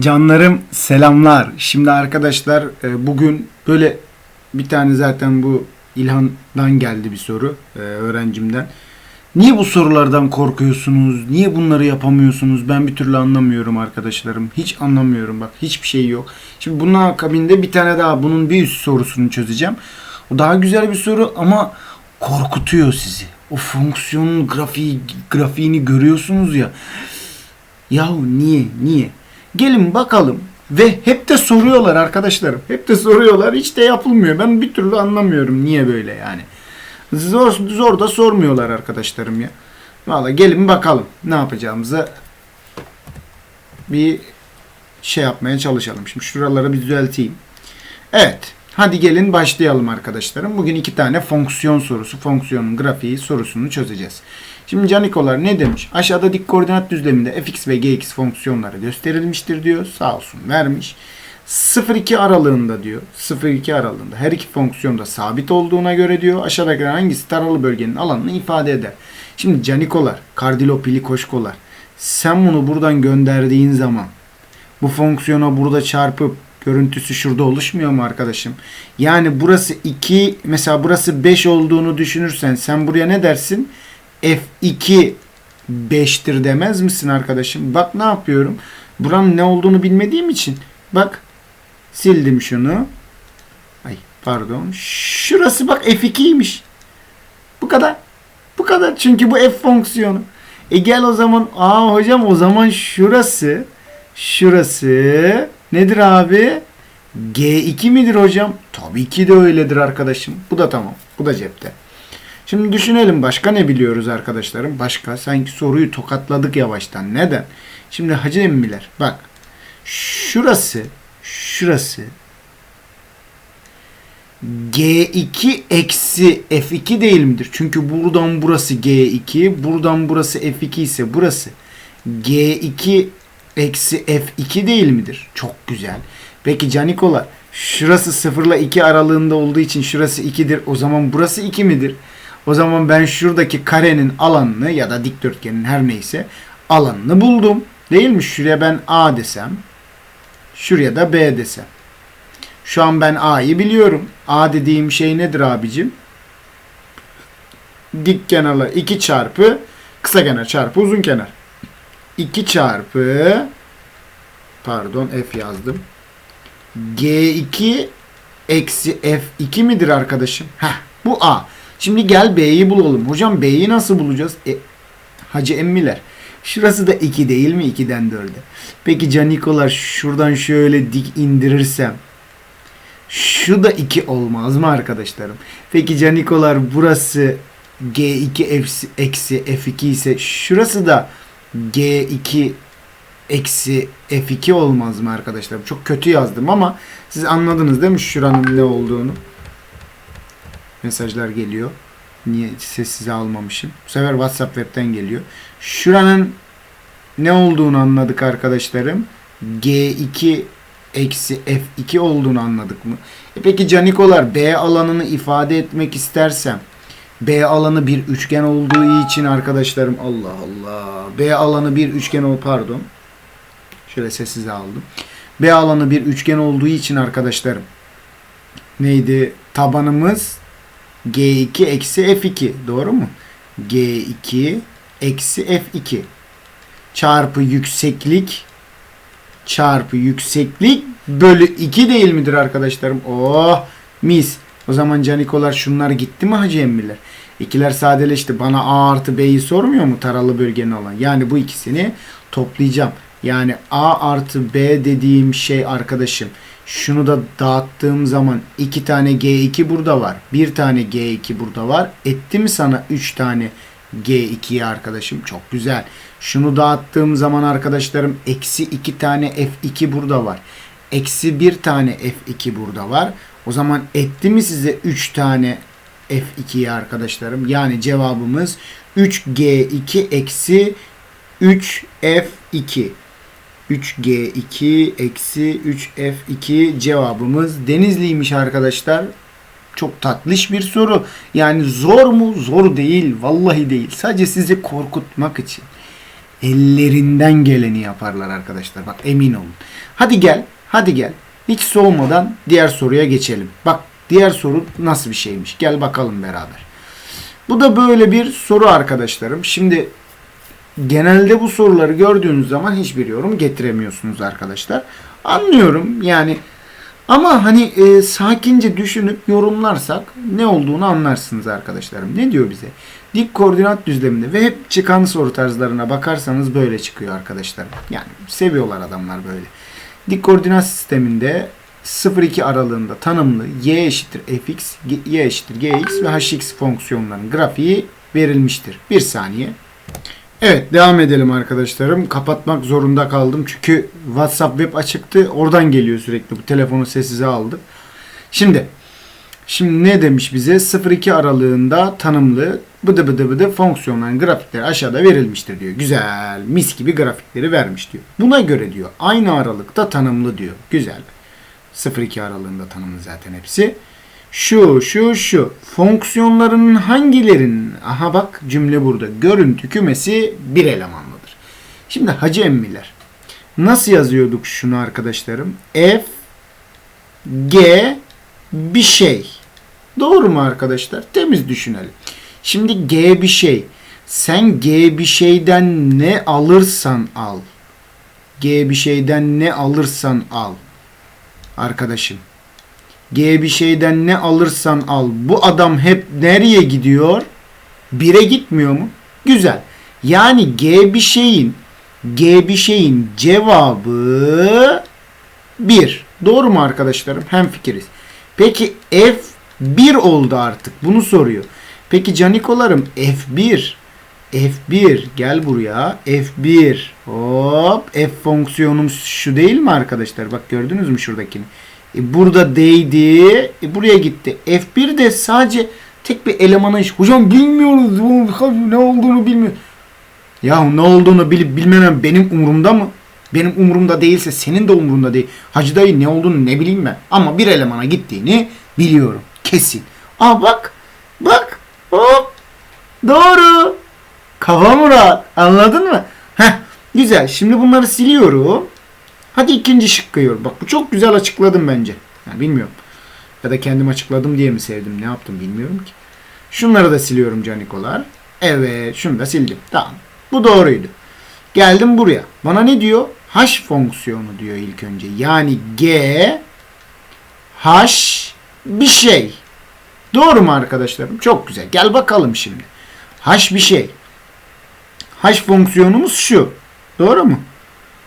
Canlarım selamlar. Şimdi arkadaşlar e, bugün böyle bir tane zaten bu İlhan'dan geldi bir soru e, öğrencimden. Niye bu sorulardan korkuyorsunuz? Niye bunları yapamıyorsunuz? Ben bir türlü anlamıyorum arkadaşlarım. Hiç anlamıyorum bak hiçbir şey yok. Şimdi bunun akabinde bir tane daha bunun bir üst sorusunu çözeceğim. O daha güzel bir soru ama korkutuyor sizi. O fonksiyonun grafiği, grafiğini görüyorsunuz ya. Yahu niye? Niye? Gelin bakalım. Ve hep de soruyorlar arkadaşlarım. Hep de soruyorlar. Hiç de yapılmıyor. Ben bir türlü anlamıyorum niye böyle yani. Zor, zor da sormuyorlar arkadaşlarım ya. Valla gelin bakalım ne yapacağımızı bir şey yapmaya çalışalım. Şimdi şuraları bir düzelteyim. Evet. Hadi gelin başlayalım arkadaşlarım. Bugün iki tane fonksiyon sorusu, fonksiyonun grafiği sorusunu çözeceğiz. Şimdi Canikolar ne demiş? Aşağıda dik koordinat düzleminde fx ve gx fonksiyonları gösterilmiştir diyor. Sağ olsun vermiş. 0-2 aralığında diyor. 0-2 aralığında her iki fonksiyon da sabit olduğuna göre diyor. Aşağıdaki hangisi taralı bölgenin alanını ifade eder. Şimdi Canikolar, kardilopili koşkolar. Sen bunu buradan gönderdiğin zaman bu fonksiyona burada çarpıp görüntüsü şurada oluşmuyor mu arkadaşım? Yani burası 2 mesela burası 5 olduğunu düşünürsen sen buraya ne dersin? F2 5'tir demez misin arkadaşım? Bak ne yapıyorum. Buranın ne olduğunu bilmediğim için. Bak sildim şunu. Ay pardon. Şurası bak F2'ymiş. Bu kadar. Bu kadar. Çünkü bu F fonksiyonu. E gel o zaman. Aa hocam o zaman şurası. Şurası. Nedir abi? G2 midir hocam? Tabii ki de öyledir arkadaşım. Bu da tamam. Bu da cepte. Şimdi düşünelim başka ne biliyoruz arkadaşlarım? Başka sanki soruyu tokatladık yavaştan. Neden? Şimdi hacı emmiler bak. Şurası şurası G2 eksi F2 değil midir? Çünkü buradan burası G2, buradan burası F2 ise burası G2 eksi F2 değil midir? Çok güzel. Peki canikolar şurası 0 ile 2 aralığında olduğu için şurası 2'dir. O zaman burası 2 midir? O zaman ben şuradaki karenin alanını ya da dikdörtgenin her neyse alanını buldum. Değil mi? Şuraya ben A desem. Şuraya da B desem. Şu an ben A'yı biliyorum. A dediğim şey nedir abicim? Dik kenarla 2 çarpı kısa kenar çarpı uzun kenar. 2 çarpı pardon F yazdım. G2 eksi F2 midir arkadaşım? Heh, bu A. Şimdi gel B'yi bulalım. Hocam B'yi nasıl bulacağız? E, Hacı emmiler. Şurası da 2 değil mi? 2'den 4'e. Peki canikolar şuradan şöyle dik indirirsem şu da 2 olmaz mı arkadaşlarım? Peki canikolar burası G2 eksi F2 ise şurası da G2 eksi F2 olmaz mı arkadaşlar? Çok kötü yazdım ama siz anladınız değil mi şuranın ne olduğunu? mesajlar geliyor. Niye sessize almamışım? Bu sefer WhatsApp webten geliyor. Şuranın ne olduğunu anladık arkadaşlarım. G2 eksi F2 olduğunu anladık mı? E peki canikolar B alanını ifade etmek istersem B alanı bir üçgen olduğu için arkadaşlarım Allah Allah. B alanı bir üçgen ol pardon. Şöyle sessize aldım. B alanı bir üçgen olduğu için arkadaşlarım neydi? Tabanımız G2 eksi F2. Doğru mu? G2 eksi F2 çarpı yükseklik çarpı yükseklik bölü 2 değil midir arkadaşlarım? Oh mis. O zaman canikolar şunlar gitti mi hacı emmiler? İkiler sadeleşti. Bana A artı B'yi sormuyor mu taralı bölgenin olan? Yani bu ikisini toplayacağım. Yani A artı B dediğim şey arkadaşım şunu da dağıttığım zaman iki tane G2 burada var. Bir tane G2 burada var. Etti mi sana 3 tane G2'yi arkadaşım? Çok güzel. Şunu dağıttığım zaman arkadaşlarım eksi 2 tane F2 burada var. Eksi 1 tane F2 burada var. O zaman etti mi size 3 tane F2'yi arkadaşlarım? Yani cevabımız 3G2 eksi 3F2. 3G2 eksi 3F2 cevabımız Denizliymiş arkadaşlar. Çok tatlış bir soru. Yani zor mu? Zor değil. Vallahi değil. Sadece sizi korkutmak için. Ellerinden geleni yaparlar arkadaşlar. Bak emin olun. Hadi gel. Hadi gel. Hiç soğumadan diğer soruya geçelim. Bak diğer soru nasıl bir şeymiş. Gel bakalım beraber. Bu da böyle bir soru arkadaşlarım. Şimdi genelde bu soruları gördüğünüz zaman hiçbir yorum getiremiyorsunuz arkadaşlar. Anlıyorum yani ama hani e, sakince düşünüp yorumlarsak ne olduğunu anlarsınız arkadaşlarım. Ne diyor bize? Dik koordinat düzleminde ve hep çıkan soru tarzlarına bakarsanız böyle çıkıyor arkadaşlarım. Yani seviyorlar adamlar böyle. Dik koordinat sisteminde 0-2 aralığında tanımlı y eşittir fx, y eşittir gx ve hx fonksiyonlarının grafiği verilmiştir. Bir saniye. Evet devam edelim arkadaşlarım. Kapatmak zorunda kaldım çünkü WhatsApp web açıktı. Oradan geliyor sürekli. Bu telefonu sessize aldık. Şimdi Şimdi ne demiş bize? 0-2 aralığında tanımlı bıdı bıdı bıdı fonksiyonların grafikleri aşağıda verilmiştir diyor. Güzel. Mis gibi grafikleri vermiş diyor. Buna göre diyor aynı aralıkta tanımlı diyor. Güzel. 0-2 aralığında tanımlı zaten hepsi. Şu, şu, şu. Fonksiyonlarının hangilerinin, aha bak cümle burada. Görüntü kümesi bir elemanlıdır. Şimdi hacı emmiler. Nasıl yazıyorduk şunu arkadaşlarım? F, G, bir şey. Doğru mu arkadaşlar? Temiz düşünelim. Şimdi G bir şey. Sen G bir şeyden ne alırsan al. G bir şeyden ne alırsan al. Arkadaşım. G bir şeyden ne alırsan al. Bu adam hep nereye gidiyor? Bire gitmiyor mu? Güzel. Yani G bir şeyin G bir şeyin cevabı 1. Doğru mu arkadaşlarım? Hem fikiriz. Peki F 1 oldu artık. Bunu soruyor. Peki canikolarım F1 F1 gel buraya. F1 hop F fonksiyonum şu değil mi arkadaşlar? Bak gördünüz mü şuradakini? E, burada değdi. E, buraya gitti. F1 de sadece tek bir elemana iş. Hocam bilmiyoruz. Ne olduğunu bilmiyoruz. Ya ne olduğunu bilip bilmemem benim umurumda mı? Benim umurumda değilse senin de umurunda değil. Hacı dayı ne olduğunu ne bileyim ben. Ama bir elemana gittiğini biliyorum. Kesin. Aa bak. Bak. Hop. Doğru. Kafam rahat. Anladın mı? Heh. Güzel. Şimdi bunları siliyorum. Hadi ikinci şıkkı yorum. Bak bu çok güzel açıkladım bence. Yani bilmiyorum. Ya da kendim açıkladım diye mi sevdim ne yaptım bilmiyorum ki. Şunları da siliyorum canikolar. Evet şunu da sildim. Tamam. Bu doğruydu. Geldim buraya. Bana ne diyor? H fonksiyonu diyor ilk önce. Yani G H bir şey. Doğru mu arkadaşlarım? Çok güzel. Gel bakalım şimdi. H bir şey. H fonksiyonumuz şu. Doğru mu?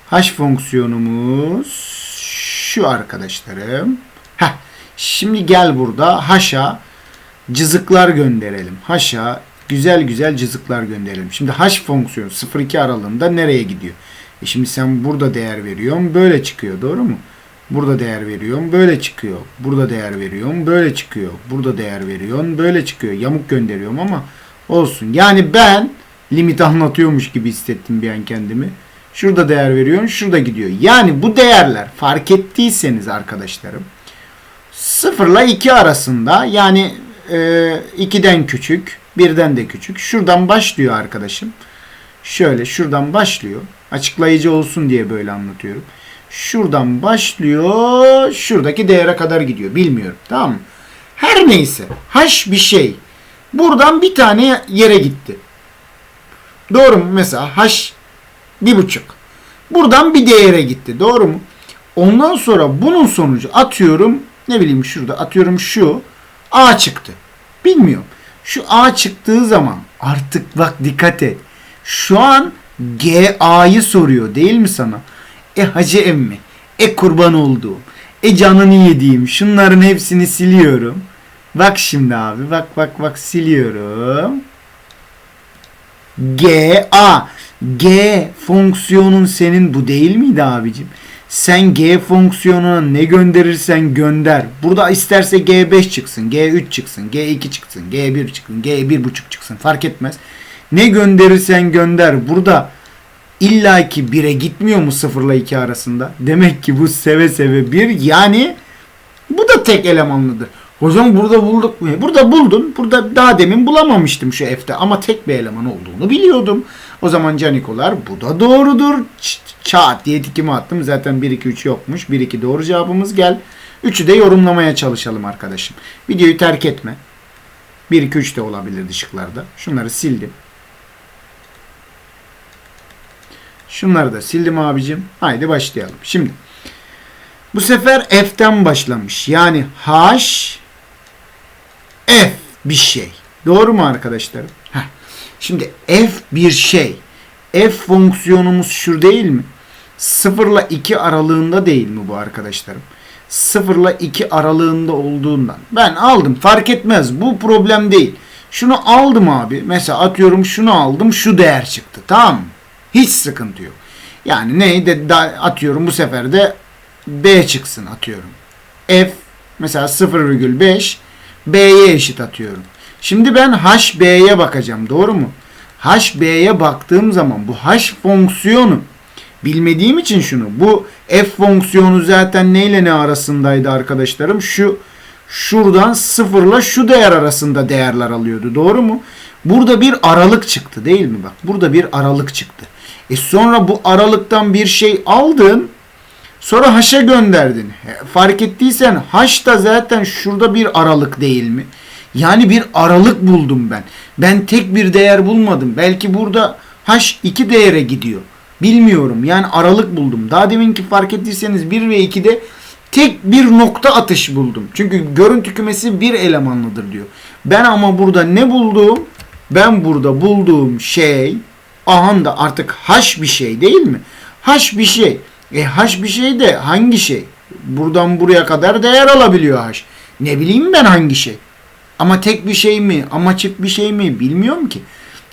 H fonksiyonumuz şu arkadaşlarım. Heh. Şimdi gel burada H'a cızıklar gönderelim. H'a güzel güzel cızıklar gönderelim. Şimdi H fonksiyonu 0-2 aralığında nereye gidiyor? E şimdi sen burada değer veriyorsun. Böyle çıkıyor. Doğru mu? Burada değer veriyorum. Böyle çıkıyor. Burada değer veriyorum. Böyle çıkıyor. Burada değer veriyorum. Böyle çıkıyor. Yamuk gönderiyorum ama olsun. Yani ben limit anlatıyormuş gibi hissettim bir an kendimi. Şurada değer veriyorum. Şurada gidiyor. Yani bu değerler fark ettiyseniz arkadaşlarım 0 ile 2 arasında yani e, 2'den küçük, 1'den de küçük. Şuradan başlıyor arkadaşım. Şöyle şuradan başlıyor. Açıklayıcı olsun diye böyle anlatıyorum. Şuradan başlıyor. Şuradaki değere kadar gidiyor. Bilmiyorum. Tamam mı? Her neyse. H bir şey. Buradan bir tane yere gitti. Doğru mu? Mesela H bir buçuk. Buradan bir değere gitti. Doğru mu? Ondan sonra bunun sonucu atıyorum. Ne bileyim şurada atıyorum şu. A çıktı. Bilmiyorum. Şu A çıktığı zaman artık bak dikkat et. Şu an GA'yı soruyor değil mi sana? E hacı emmi. E kurban olduğum. E canını yediğim. Şunların hepsini siliyorum. Bak şimdi abi. Bak bak bak siliyorum. G A G fonksiyonun senin bu değil miydi abicim? Sen G fonksiyonuna ne gönderirsen gönder. Burada isterse G5 çıksın, G3 çıksın, G2 çıksın, G1 çıksın, G1.5 çıksın fark etmez. Ne gönderirsen gönder. Burada illaki 1'e gitmiyor mu 0 ile 2 arasında? Demek ki bu seve seve 1 yani bu da tek elemanlıdır. Hocam burada bulduk mu? Burada buldum. Burada daha demin bulamamıştım şu F'te ama tek bir eleman olduğunu biliyordum. O zaman canikolar bu da doğrudur. Ç- Çat diye tikimi attım. Zaten 1 2 3 yokmuş. 1 2 doğru cevabımız gel. 3'ü de yorumlamaya çalışalım arkadaşım. Videoyu terk etme. 1 2 3 de olabilirdi şıklarda. Şunları sildim. Şunları da sildim abicim. Haydi başlayalım. Şimdi bu sefer F'ten başlamış. Yani H F bir şey. Doğru mu arkadaşlarım? Heh. Şimdi F bir şey. F fonksiyonumuz şu değil mi? 0 ile 2 aralığında değil mi bu arkadaşlarım? 0 ile 2 aralığında olduğundan. Ben aldım fark etmez bu problem değil. Şunu aldım abi. Mesela atıyorum şunu aldım şu değer çıktı. Tamam mı? Hiç sıkıntı yok. Yani neydi da atıyorum bu sefer de B çıksın atıyorum. F mesela 0,5 B'ye eşit atıyorum. Şimdi ben HB'ye bakacağım. Doğru mu? HB'ye baktığım zaman bu H fonksiyonu bilmediğim için şunu bu F fonksiyonu zaten neyle ne arasındaydı arkadaşlarım? Şu şuradan sıfırla şu değer arasında değerler alıyordu. Doğru mu? Burada bir aralık çıktı değil mi? Bak burada bir aralık çıktı. E sonra bu aralıktan bir şey aldın. Sonra H'a gönderdin. E, Fark ettiysen H da zaten şurada bir aralık değil mi? Yani bir aralık buldum ben. Ben tek bir değer bulmadım. Belki burada H iki değere gidiyor. Bilmiyorum. Yani aralık buldum. Daha deminki fark ettiyseniz 1 ve 2'de tek bir nokta atış buldum. Çünkü görüntü kümesi bir elemanlıdır diyor. Ben ama burada ne buldum? Ben burada bulduğum şey aha da artık H bir şey değil mi? H bir şey. E H bir şey de hangi şey? Buradan buraya kadar değer alabiliyor H. Ne bileyim ben hangi şey? Ama tek bir şey mi? Ama çift bir şey mi? Bilmiyorum ki.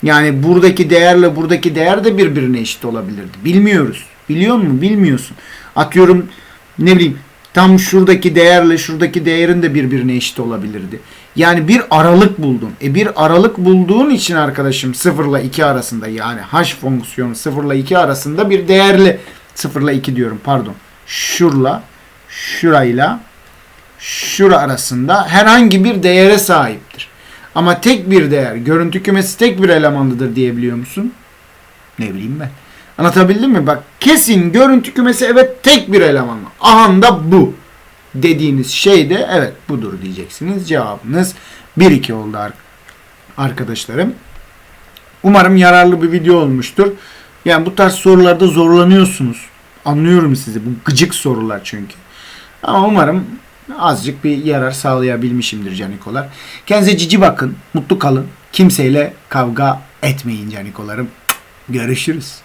Yani buradaki değerle buradaki değer de birbirine eşit olabilirdi. Bilmiyoruz. Biliyor musun? Bilmiyorsun. Atıyorum ne bileyim tam şuradaki değerle şuradaki değerin de birbirine eşit olabilirdi. Yani bir aralık buldum. E bir aralık bulduğun için arkadaşım 0 ile 2 arasında yani h fonksiyonu 0 ile 2 arasında bir değerli 0 ile 2 diyorum pardon. Şurla şurayla şura arasında herhangi bir değere sahiptir. Ama tek bir değer, görüntü kümesi tek bir elemanlıdır diyebiliyor musun? Ne bileyim ben. Anlatabildim mi? Bak kesin görüntü kümesi evet tek bir elemanlı. Aha da bu. Dediğiniz şey de evet budur diyeceksiniz. Cevabınız 1-2 oldu ar- arkadaşlarım. Umarım yararlı bir video olmuştur. Yani bu tarz sorularda zorlanıyorsunuz. Anlıyorum sizi. Bu gıcık sorular çünkü. Ama umarım azıcık bir yarar sağlayabilmişimdir canikolar. Kendinize cici bakın. Mutlu kalın. Kimseyle kavga etmeyin canikolarım. Görüşürüz.